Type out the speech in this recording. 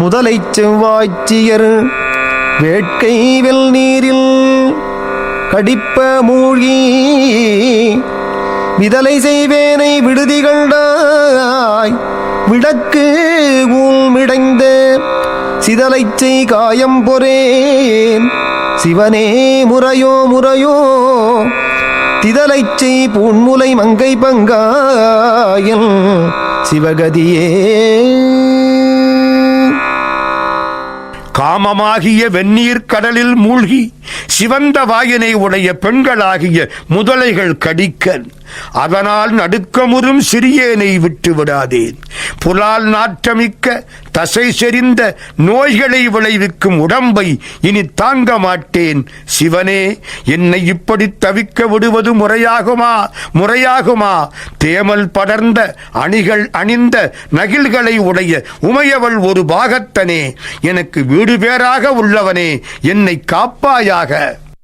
முதலை செவ்வாய்ச்சியர் வேட்கை வெல் நீரில் கடிப்ப மூழ்கி விதலை செய்வேனை விடுதி கண்டாய் விடக்கு ஊழ்மிடைந்த சிதலைச் செய் காயம் பொறேன். சிவனே முறையோ முறையோ திதலைச் செய் பூன்முலை மங்கை பங்காயல் சிவகதியே. காமமாகிய வெந்நீர் கடலில் மூழ்கி சிவந்த வாயினை உடைய பெண்களாகிய முதலைகள் கடிக்க அதனால் நடுக்கமுறும் சிறியேனை விட்டு விடாதேன். புலால் நாற்றமிக்க தசை செறிந்த நோய்களை விளைவிக்கும் உடம்பை இனி தாங்க மாட்டேன். சிவனே என்னை இப்படி தவிக்க விடுவது முறையாகுமா? முறையாகுமா? தேமல் படர்ந்த அணிகள் அணிந்த நகில்களை உடைய உமையவள் ஒரு பாகத்தனே. எனக்கு வீடு பேராக உள்ளவனே. என்னை காப்பாயாக